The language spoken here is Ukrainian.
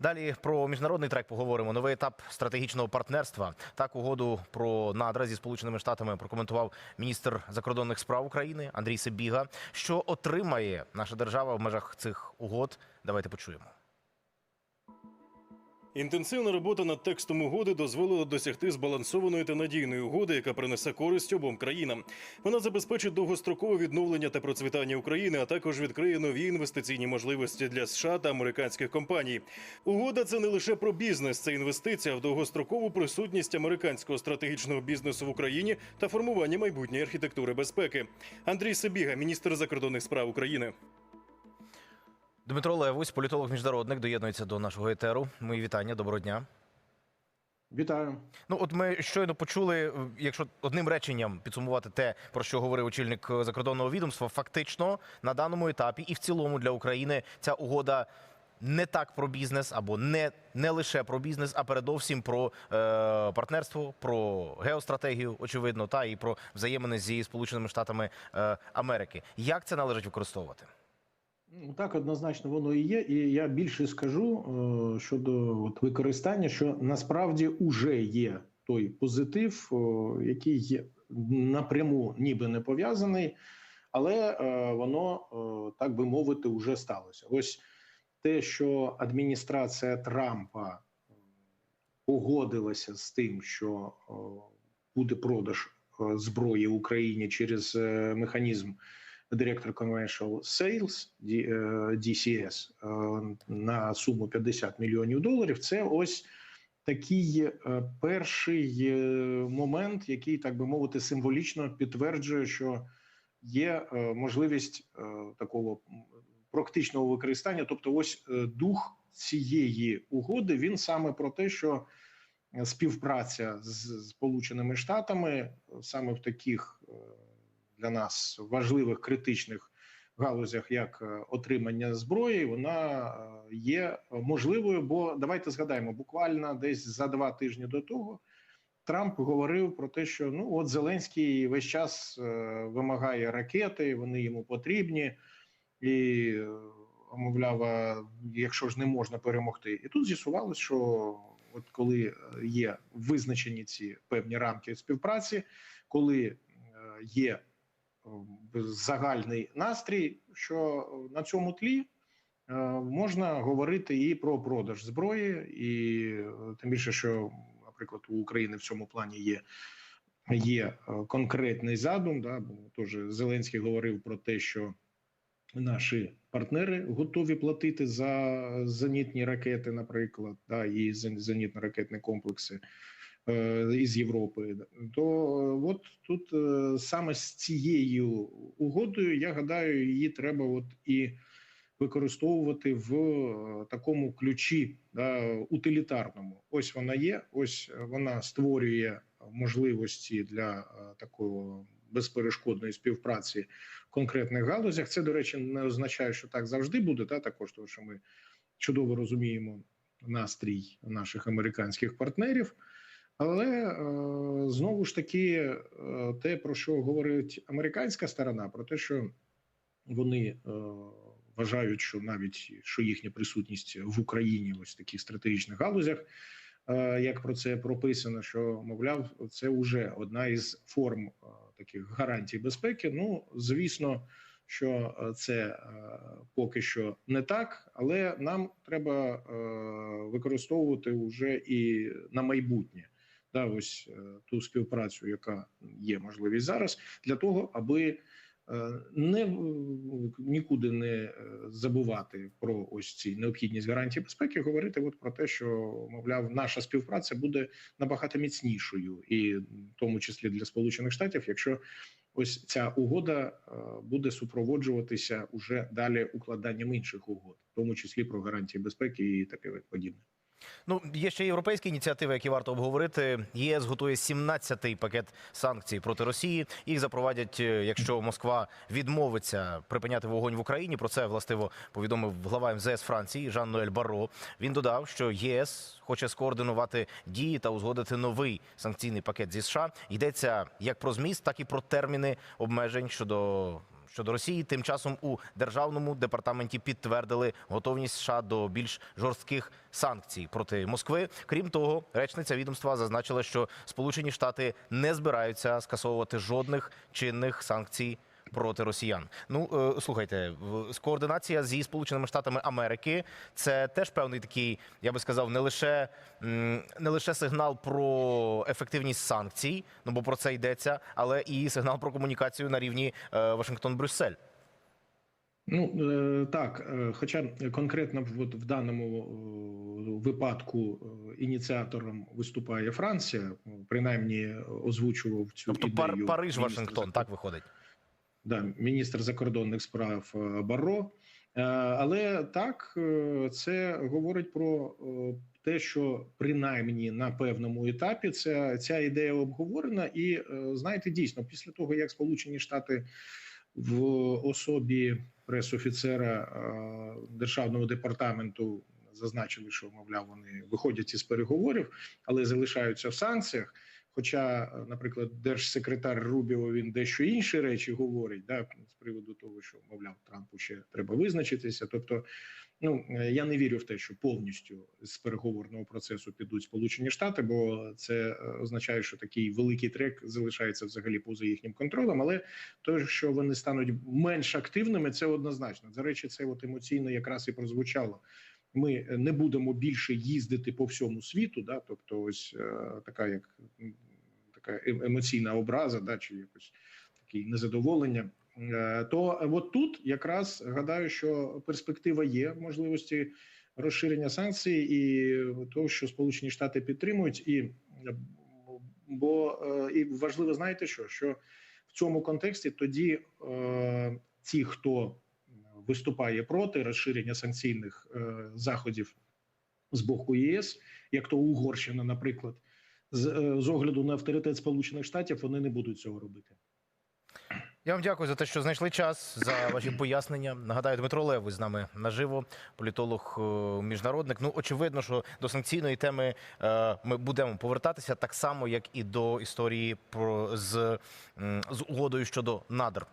Далі про міжнародний трек поговоримо. Новий етап стратегічного партнерства. Так угоду про надра зі сполученими штатами прокоментував міністр закордонних справ України Андрій Сибіга. Що отримає наша держава в межах цих угод? Давайте почуємо. Інтенсивна робота над текстом угоди дозволила досягти збалансованої та надійної угоди, яка принесе користь обом країнам. Вона забезпечить довгострокове відновлення та процвітання України, а також відкриє нові інвестиційні можливості для США та американських компаній. Угода це не лише про бізнес, це інвестиція в довгострокову присутність американського стратегічного бізнесу в Україні та формування майбутньої архітектури безпеки. Андрій Сибіга, міністр закордонних справ України. Дмитро Левусь, політолог міжнародник, доєднується до нашого етеру. Мої вітання, доброго дня. Вітаю. Ну, от ми щойно почули, якщо одним реченням підсумувати те, про що говорив очільник е, закордонного відомства, фактично на даному етапі і в цілому для України ця угода не так про бізнес або не, не лише про бізнес, а передовсім про е, партнерство, про геостратегію, очевидно, та і про взаємини зі Сполученими Штатами е, Америки. Як це належить використовувати? Ну, Так, однозначно воно і є. І я більше скажу е, щодо от, використання, що насправді вже є той позитив, о, який є напряму ніби не пов'язаний, але е, воно, е, так би мовити, вже сталося. Ось те, що адміністрація Трампа е, погодилася з тим, що е, буде продаж е, зброї Україні через е, механізм. Директор Commercial Sales е, DCS е, на суму 50 мільйонів доларів. Це ось такий е, перший е, момент, який, так би мовити, символічно підтверджує, що є е, можливість е, такого практичного використання. Тобто, ось е, дух цієї угоди він саме про те, що е, співпраця з Сполученими Штатами е, саме в таких е, для нас важливих критичних галузях, як е, отримання зброї, вона е, є можливою. Бо давайте згадаємо, буквально десь за два тижні до того Трамп говорив про те, що ну от Зеленський весь час е, вимагає ракети, вони йому потрібні, і мовляв, якщо ж не можна перемогти, і тут з'ясувалось, що от коли є визначені ці певні рамки співпраці, коли є загальний настрій, що на цьому тлі е, можна говорити і про продаж зброї, і е, тим більше, що, наприклад, у України в цьому плані є. Є е, конкретний задум, да, бо теж Зеленський говорив про те, що наші партнери готові платити за зенітні ракети, наприклад, да, і зенітно-ракетні комплекси е, із Європи. То е, от тут е, саме з цією угодою, я гадаю, її треба от і використовувати в е, такому ключі да, утилітарному. Ось вона є, ось вона створює можливості для е, такого безперешкодної співпраці в конкретних галузях. Це, до речі, не означає, що так завжди буде. Та також тому, що ми чудово розуміємо настрій наших американських партнерів. Але е, знову ж таки, е, те, про що говорить американська сторона, про те, що вони е, вважають, що навіть що їхня присутність в Україні, ось в таких стратегічних галузях, як про це прописано, що мовляв, це вже одна із форм таких гарантій безпеки. Ну, звісно, що це е, поки що не так, але нам треба е, використовувати вже і на майбутнє. Да, ось е, ту співпрацю, яка є можливість зараз, для того, аби е, не нікуди не е, забувати про ось ці необхідність гарантії безпеки, говорити от про те, що мовляв, наша співпраця буде набагато міцнішою, і в тому числі для Сполучених Штатів, якщо ось ця угода буде супроводжуватися уже далі укладанням інших угод, в тому числі про гарантії безпеки і таке подібне. Ну, є ще європейські ініціативи, які варто обговорити. ЄС готує 17-й пакет санкцій проти Росії. Їх запровадять, е, якщо Москва відмовиться припиняти вогонь в Україні. Про це властиво повідомив глава МЗС Франції Жан Ноель Барро. Він додав, що ЄС хоче скоординувати дії та узгодити новий санкційний пакет зі США. Йдеться як про зміст, так і про терміни обмежень щодо щодо Росії. Тим часом у державному департаменті підтвердили готовність США до більш жорстких санкцій проти Москви. Крім того, речниця відомства зазначила, що Сполучені Штати не збираються скасовувати жодних чинних санкцій. Проти росіян, ну е, слухайте, координація зі сполученими штатами Америки це теж певний такий, я би сказав, не лише не лише сигнал про ефективність санкцій, ну бо про це йдеться, але і сигнал про комунікацію на рівні е, Вашингтон-Брюссель. Ну е, так, хоча конкретно в- от в даному випадку ініціатором виступає Франція, принаймні озвучував цю Тобто ідею Париж, Вашингтон, так виходить. Да, міністр закордонних справ е, Барро. Е, Але так е, це говорить про те, що принаймні на певному етапі ця, ця ідея обговорена, і знаєте, дійсно, після того як Сполучені Штати в особі пресофіцера державного департаменту зазначили, що мовляв вони виходять із переговорів, але залишаються в санкціях. Хоча, наприклад, держсекретар Рубіо він дещо інші речі говорить, да, з приводу того, що мовляв Трампу ще треба визначитися. Тобто, ну я не вірю в те, що повністю з переговорного процесу підуть Сполучені Штати, бо це е, означає, що такий великий трек залишається взагалі поза їхнім контролем. Але те, що вони стануть менш активними, це однозначно. До речі, це от емоційно якраз і прозвучало. Ми не будемо більше їздити по всьому світу, да, тобто, ось е, така як м, така е- емоційна образа, да, чи якось таке незадоволення. Е, То от тут якраз гадаю, що перспектива є можливості розширення санкцій і того, що Сполучені Штати підтримують, і е, бо е, і важливо, знаєте що? Що в цьому контексті тоді е, ті, хто виступає проти розширення санкційних е, заходів з боку ЄС, як то Угорщина, наприклад, з, е, з огляду на авторитет Сполучених Штатів, вони не будуть цього робити. Я вам дякую за те, що знайшли час за ваші пояснення. Нагадаю, Дмитро Левий з нами наживо, політолог е, міжнародник. Ну очевидно, що до санкційної теми е, ми будемо повертатися так само, як і до історії про з, з угодою щодо надр